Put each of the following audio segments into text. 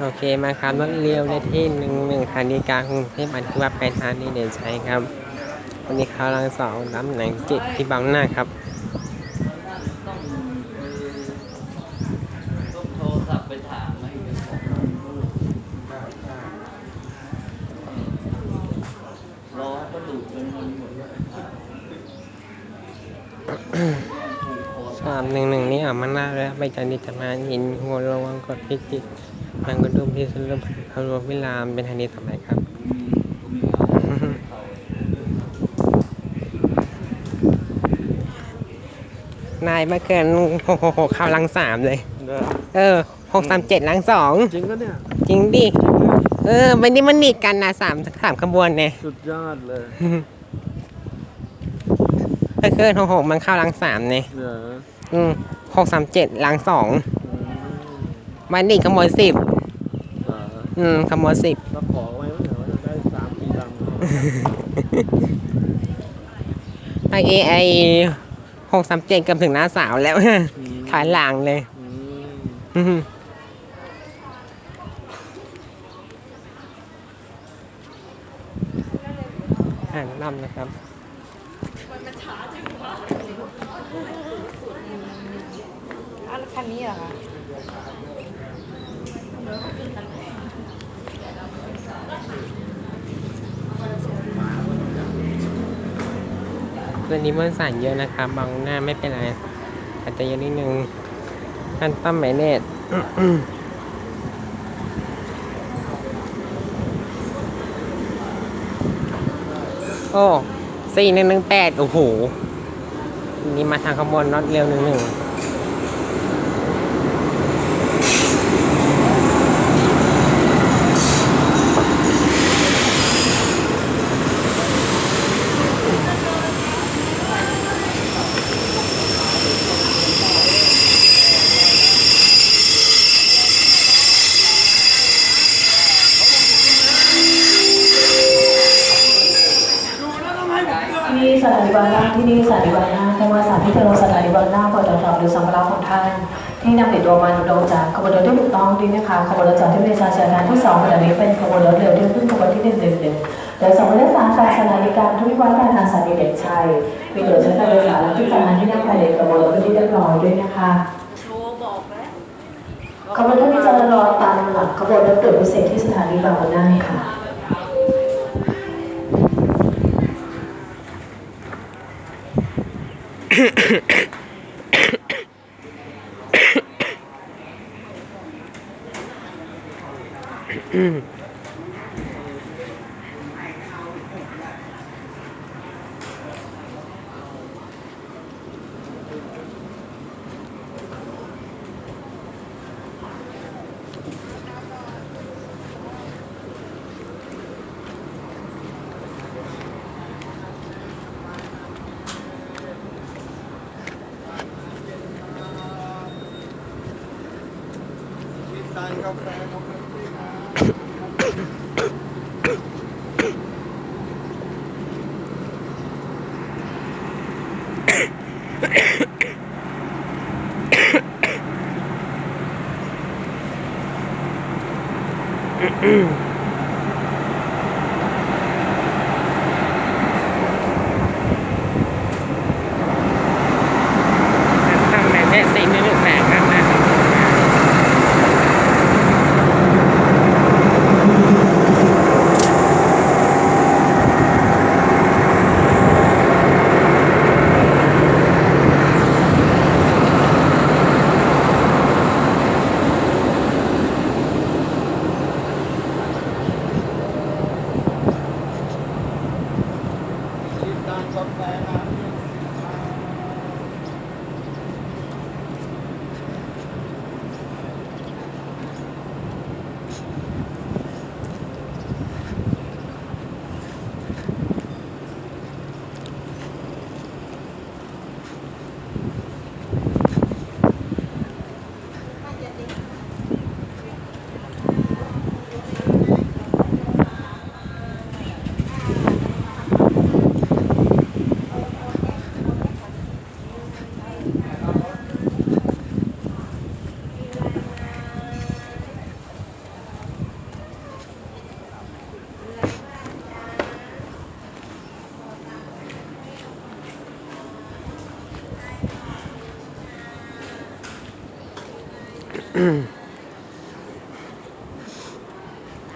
โอเคมาครับรถเร็วได้ที่หนึ่งหนึ่งธานีกลางกรุงเทพอันที่ว่าไปทางนี้เด่นใช้ครับ วันนี้เขาลังสองน้ำหนังจิตที่บางหน้าครับ ต้องโทรศัพท์ไปถามให้เดี๋ยวบอกรอให้ก็ดูดเป็นมันหมดเลย สามหนึ่งหนึ่งนี้ออกมาหน้าแล้วไปจันดิจะมาหินหัวระวังกดพิจิตมันก็ดุมที่สุดเริ่มพารววิลามเป็นทางนี้ต่อไปครับนายมาเกินหกหกหกเข้าลังสามเลย เออหกสามเจ็ดลังสองจริงก็เนี่ย จริงดิ เออวันนี้มันหนีดกันนะสามสามขบวนเนี่ย สุดยอดเลย ถ้าเกินหกหกมันเข้าลังสามเนี่ยเหรออืมหกสามเจ็ดลังสองอืมมันนีดขโมยสิบเหรออืมขโมยสิบก็ขอไว้ว่าเดี๋ยวจะได้สามสี่ลำไอไอหกสามเจ็ดเกือบถึงหน้าสาวแล้วถอยหลังเลย อืมอืมอ่านลำนะครับ อันคันนี้เหรอคะวันนี้มันสั่นเยอะนะครับบางหน้าไม่เป็นไรอาจจะเยอะนิดนึงท่านตั้มหมายเลขโอ้ สี่หนึ่งหนึ่งแปดโอ้โห นี่มาทางขบวนน็อตเร็วหนึ่งหนึ่ง ที่สถานีบางนาที่นี่สถานีบางนาจังหวัดสามที่จะลงสถานีบางนาก่อนจะกลับหรือสัมภาระของท่าน ที่นำติดตัวมาถูกต้องจากขบวนรถที่ถูกต้องดีนะคะขบวนรถจากที่บริษัทเชียร์การที่สองขณะนี้เป็นขบวนรถเร็วที่ขึ้นขบวนที่หนึ่งหนึ่งหนึ่งเดี๋ยวสองวันที่สามจากสถานีกลางทุกวันการทางสถานีเด็กชัยมีตัวใช้การโดยสารและที่จำนานที่นั่งภายในขบวนรถเป็นที่เรียบร้อยด้วยนะคะโชว์บอกแล้วขบวนรถที่จะรอตามหลักขบวนรถด่วนพิเศษที่สถานีบางนาค่ะ ท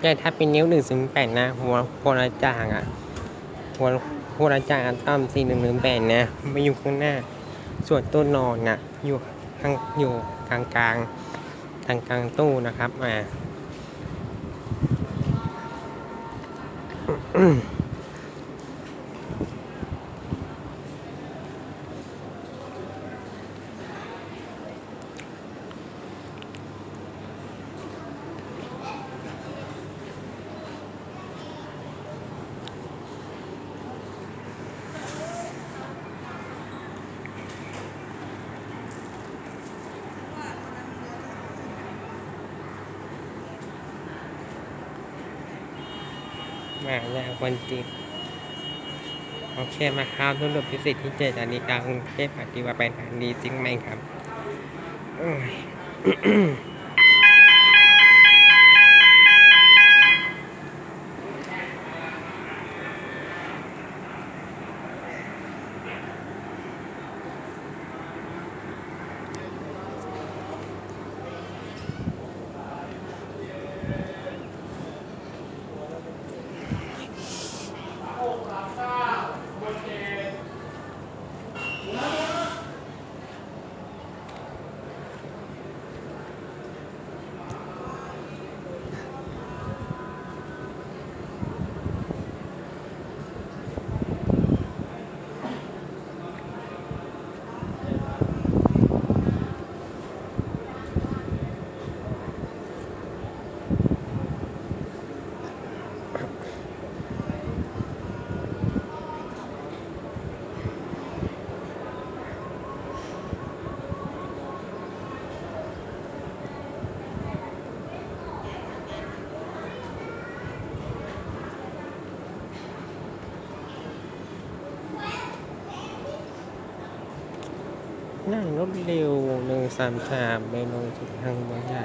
แต่ถ้าเป็นนิ้วหนึ่งถึงแปดนะ หัวหัวละจางอะ หัวหัวละจางอันต่ำสี่หนึ่งหนึ่งแปดนะไม่อยู่ข้างหน้า ส่วนตัวนอนน่ะอยู่ข้างอยู่กลางกลางทางกลางตู้นะครับอ่าาอย่างวันจริงโอเคมาครับรุ่นรถพิเศษที่เจ็ดอันนี้การกรุงเทพปฏิวัติไปทางนี้จริงไหมครับ นั่งรถเร็วหนึ่งสามสามไปลงจุดทางบางใหญ่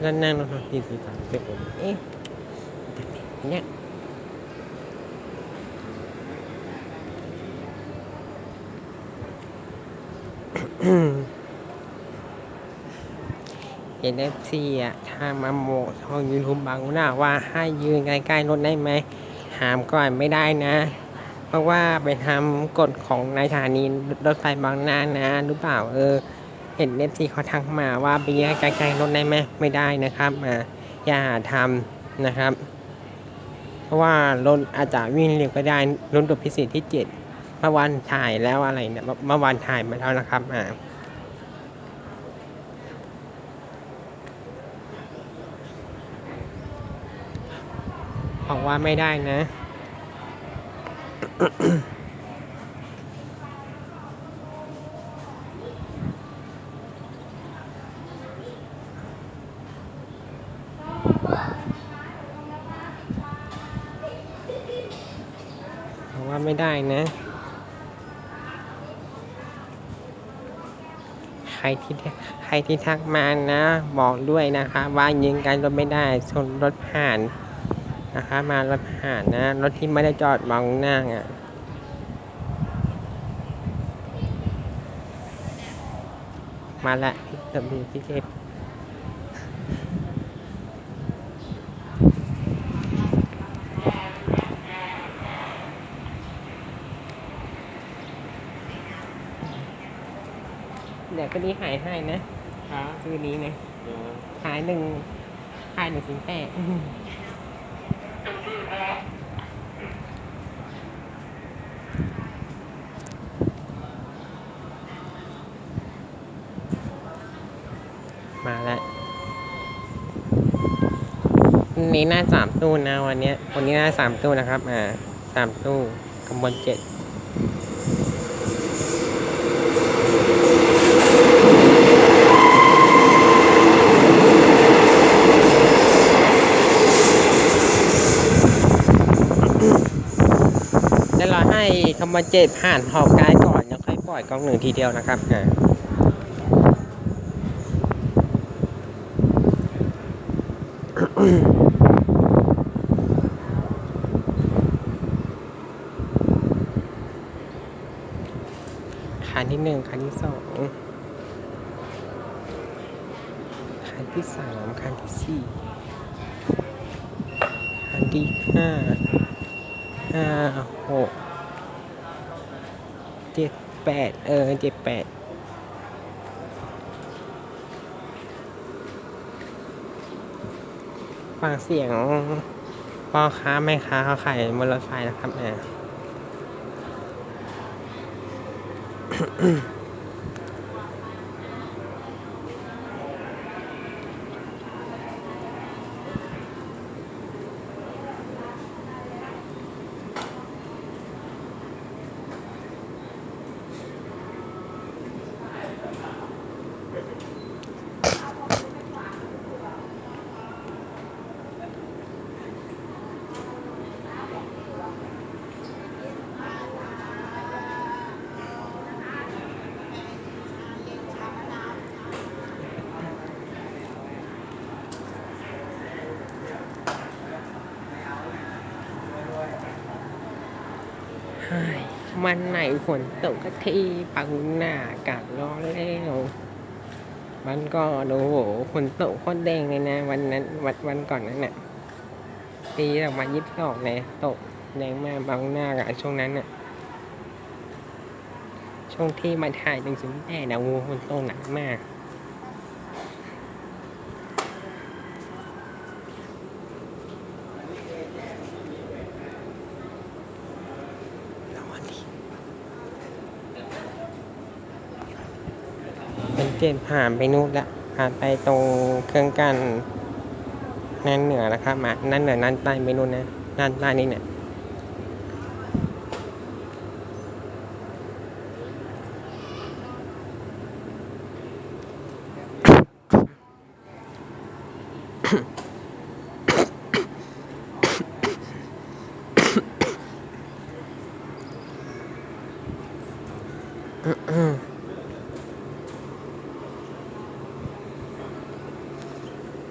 แล้วนั่งรถตีสี่สามสิบเอ๊ะเนี่ยเห็นเอฟซีอะถ้ามาโมช่องยูทูบบางหน้าว่าให้ยืนใกล้ๆรถได้ไหมหามก่อนไม่ได้นะ ราะว่าไปทำกฎของนายสถานีรถไฟบางนานะหรือเปล่าเออ เห็นเอฟซีเขาทักมาว่าไปยืนใกลๆรถได้ไหมไม่ได้นะครับอ่าอย่าทำนะครับ เพราะว่ารถอาจจะวิ่งเร็วก็ได้รถตัวพิเศษที่เจ็ดเมื่อวานถ่ายแล้วอะไรเนี่ยเมื่อวานถ่ายมาแล้วนะครับอ่าบอกว่าไม่ได้นะ ว่าไม่ได้นะ ใครที่ใครที่ทักมานะ บอกด้วยนะคะ ว่ายิงกันรถไม่ได้ชนรถผ่าน นะคะ มารถผ่านนะ รถที่ไม่ได้จอดมองหน้าอะมาละพี่จะมีพี่เกตเดี๋ยวก็นี้หายให้นะคืนนี้นะหายหนึ่งหายหนึ่งถึงแปด มาแล้ววั นี้หน้าสามตู้นะวันนี้วันนี้หน้าสามตู้นะครับ อ่าสามตู้ขบวนเจ็ดเดี๋ยวเราให้ขบวนเจ็ดผ่านหอบกายก่อนแล้วค่อยปล่อยกล้องหนึ่งทีเดียวนะครับอ่าคั ที่หนึ่งคันที่สองคันที่สามคันที่สี่คันที่ห้าห้าหกเจ็ดแปดเออเจ็ดแปดฟังเสียงพ่อค้าแม่ค้าเขาขายบนรถไฟนะครับเนี่ย Mm-hmm. มันไหนฝนตกก็ทีปังหน้าอากาศร้อนแล้วมันก็โอ้โหฝนตกโคตรแดงเลยนะ วันนั้นวันวันก่อนนั้นน่ะปีออกมายิบสองเลยตกแดงมากบางหน้าอะช่วงนั้นน่ะช่วงที่มาถ่ายจริงๆแต่นะโอ้โหฝนตกหนักมาก เป็นผ่านไปนู่นละผ่านไปตรงเครื่องกันนั่นเหนือแล้วครับมานั่นเหนือนั่นใต้ไปนู่นนะนั่นใต้นี่เนี่ย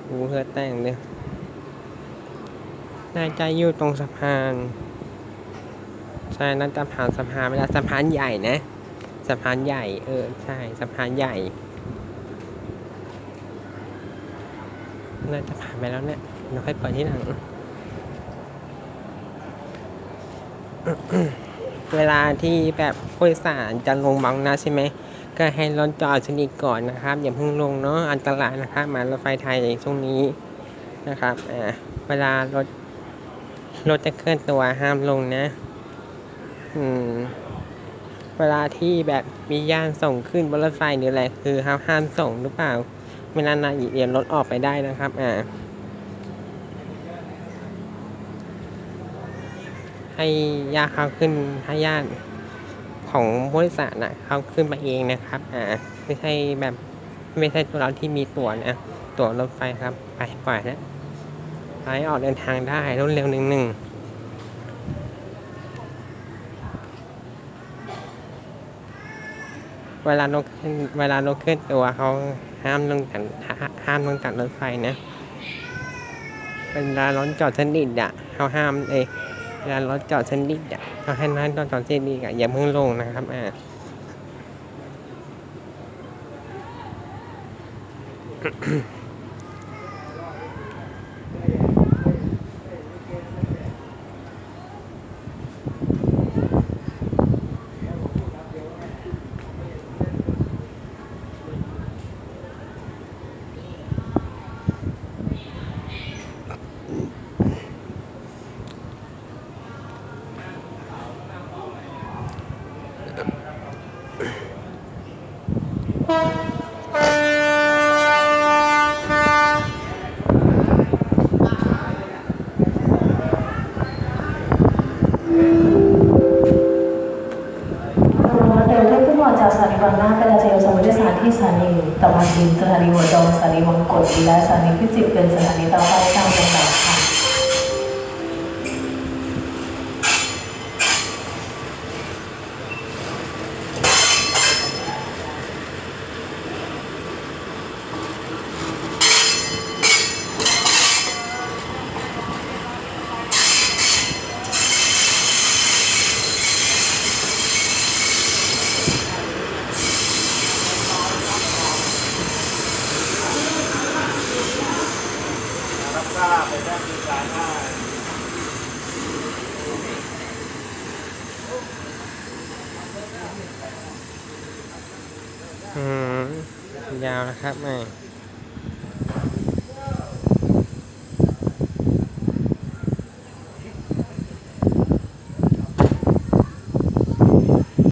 หูเหือแต่งเลย น่าจอยู่ตรงสะพานใช่น่าจะผ่านสะพานไปแล้วสะพานใหญ่นะสะพานใหญ่ เออ ใช่สะพานใหญ่น่าจะผ่านไปแล้วเนี่ยเราค่อยเปิดที่หลังเวลาที่แบบผู้โดยสารจะลงบางนาใช่ไหม ก็ให้รถจอดชนิดก่อนนะครับ อย่าเพิ่งลงเนาะอันตรายนะครับมารถไฟไทยในช่วงนี้นะครับอ่าเวลารถ รถจะเคลื่อนตัวห้ามลงนะ อืม เวลาที่แบบมีย่านส่งขึ้นบนรถไฟหรืออะไรคือห้ามห้ามส่งหรือเปล่า เวลานาเดี๋ยวรถออกไปได้นะครับ อ่า ให้ย่าเขาขึ้นให้ญาติของบริษัทนะเขาขึ้นมาเองนะครับ อ่า ไม่ใช่แบบ ไม่ใช่ตัวเราที่มีตั๋วนะตั๋วรถไฟครับ ไปปล่อยแล้ ไปออกเดินทางได้รวดเร็วหนึ่งหนึ่งเวลานกขึ้นเวลานกขึ้นตัวเขาห้ามลงจากห้ามลงจากรถไฟนะเวลารถจอดสนิทอะเขาห้ามเอยเวลารถจอดเส้นดิดอะเขาให้นั่นจอดเส้นดิดอะอย่าเพิ่งลงนะครับอ่าเดินขึ้นมา จากสถานีบางนาเป็นอาเจียวสมุทรสาครที่สถานีตะวันดินสถานีหัวดงสถานีวังกดและสถานีพิจิตรเป็นสถานีต่อไปตามลำดับค่ะ นะครับแม่